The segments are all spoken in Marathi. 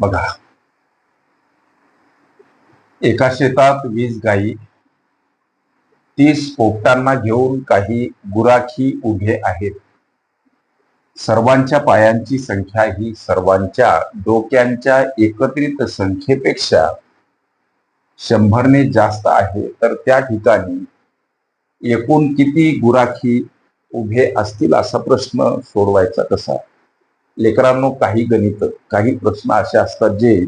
बघा. एका शेतात वीस गायी तीस पोपटांना घेऊन काही गुराखी उभे आहेत. सर्वांच्या पायांची संख्या ही सर्वांच्या डोक्यांच्या एकत्रित संख्येपेक्षा शंभरने जास्त आहे. तर त्या ठिकाणी एकूण किती गुराखी उभे असतील असा प्रश्न सोडवायचा कसा? लेकरांनो काही गणित काही प्रश्न असे असतात जे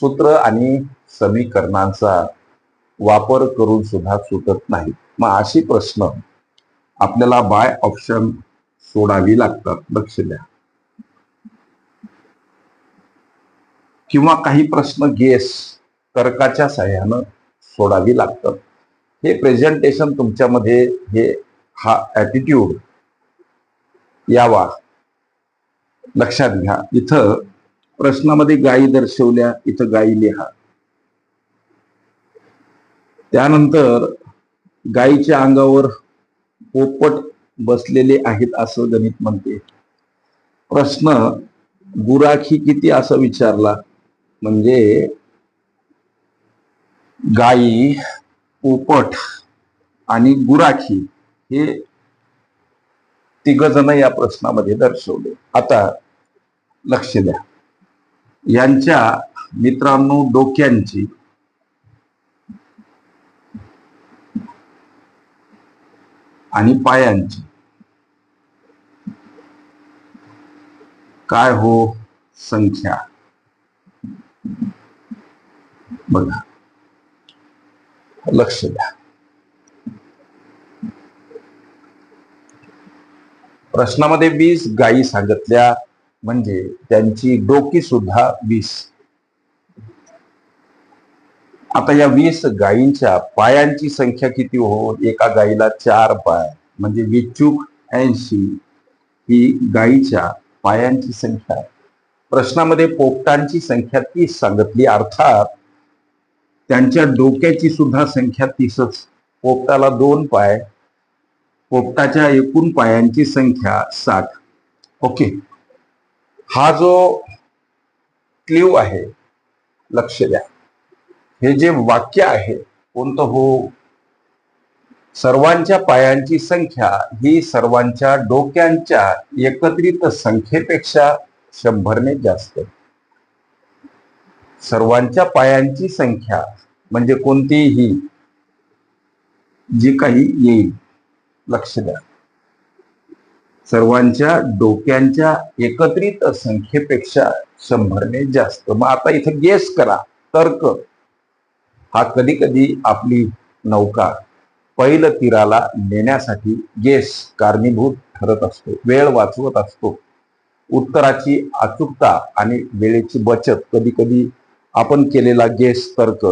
सूत्र आणि समीकरणांचा वापर करून सुद्धा सुटत नाही मग अशी प्रश्न आपल्याला बाय ऑप्शन सोडावी लागतात. लक्ष द्या. किंवा काही प्रश्न गेस तर्काच्या सहाय्यानं सोडावी लागतात. हे प्रेझेंटेशन तुमच्यामध्ये हे हा ॲटिट्यूड यावा. लक्षात घ्या. इथं प्रश्नामध्ये गायी दर्शवल्या इथं गायी लिहा. त्यानंतर गायीच्या अंगावर पोपट बसलेले आहेत असं गणित म्हणते. प्रश्न गुराखी किती असं विचारला? म्हणजे गायी पोपट आणि गुराखी हे तिघ जण या प्रश्नामध्ये दर्शवले. आता लक्ष द्या. यांच्या मित्रांनो डोक्यांची आणि पायांची. काय हो संख्या? बघा. लक्ष द्या. प्रश्नामध्ये वीस गायी सांगितल्या म्हणजे त्यांची डोकी सुद्धा वीस. आता या वीस गायींच्या पायांची संख्या किती हो? एका गायीला चार पाय म्हणजे विचूक ऐंशी ही गायीच्या पायांची संख्या. प्रश्नामध्ये पोपटांची संख्या तीस सांगितली अर्थात त्यांच्या डोक्याची सुद्धा संख्या तीसच. पोपटाला दोन पाय पोपटाच्या एकूण पायांची संख्या साठ. ओके. हा जो क्लिव आहे लक्ष द्या. हे जे वाक्य आहे कोणतं हो? सर्वांच्या पायांची संख्या ही सर्वांच्या डोक्यांच्या एकत्रित संख्येपेक्षा शंभरने जास्त. सर्वांच्या पायांची संख्या म्हणजे कोणतीही जी काही येईल. लक्ष द्या. सर्वांच्या डोक्यांच्या एकत्रित संख्येपेक्षा शंभरने जास्त. मग आता इथं गेस करा तर्क. हा कधी कधी आपली नौका पहिलं तीराला नेण्यासाठी गेस कारणीभूत ठरत असतो. वेळ वाचवत असतो. उत्तराची अचूकता आणि वेळेची बचत कधी कधी आपण केलेला गेस तर्क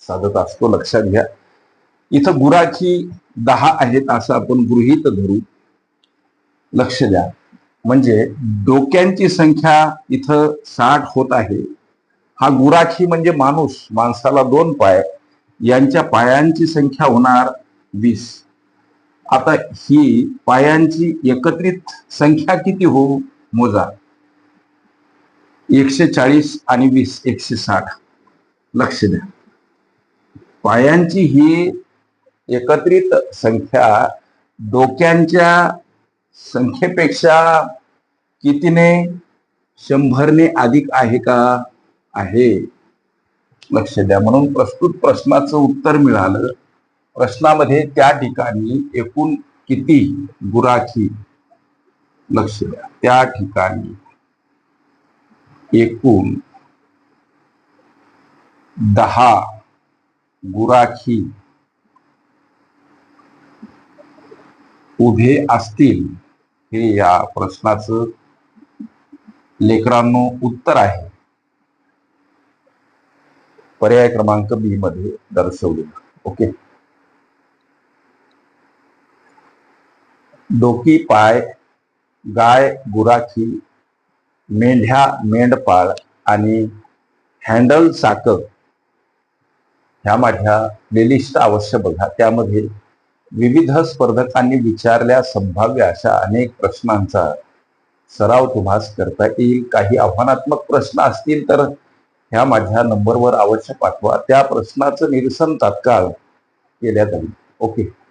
साधत असतो. लक्षात घ्या. इथं गुराखी दहा आहेत असं आपण गृहीत धरू. लक्ष द्या. म्हणजे डोक्यांची संख्या इथं साठ होत आहे. हा गुराखी म्हणजे माणूस माणसाला दोन पाय. यांच्या पायांची संख्या होणार वीस. आता ही पायांची एकत्रित संख्या किती हो मोजा. एकशे चाळीस आणि वीस एकशे साठ. लक्ष द्या. पायांची ही एकत्रित संख्या डोक्यांच्या संख्येपेक्षा कितीने? शंभरने अधिक आहे का? आहे. लक्ष द्या. म्हणून प्रस्तुत प्रश्नाचं उत्तर मिळालं. प्रश्नामध्ये त्या ठिकाणी एकूण किती? गुराखी. लक्ष द्या. त्या ठिकाणी एकूण दहा गुराखी उभे असतील हे या प्रश्नाचं लेकरांनो उत्तर आहे. पर्याय क्रमांक बी मध्ये दर्शवले ओके डोकी पाय गाय गुराखी मेंढ्या मेंढपाळ आणि हँडल चाक ह्या माझ्या प्लेलिस्ट अवश्य बघा. त्यामध्ये विविध स्पर्धकांनी विचारल्या संभाव्य अशा अनेक प्रश्नांचा सराव तुम्हास करता येईल. काही आव्हानात्मक प्रश्न असतील तर ह्या माझ्या नंबरवर अवश्य पाठवा. त्या प्रश्नाचं निरसन तात्काळ केल्या जाईल. ओके.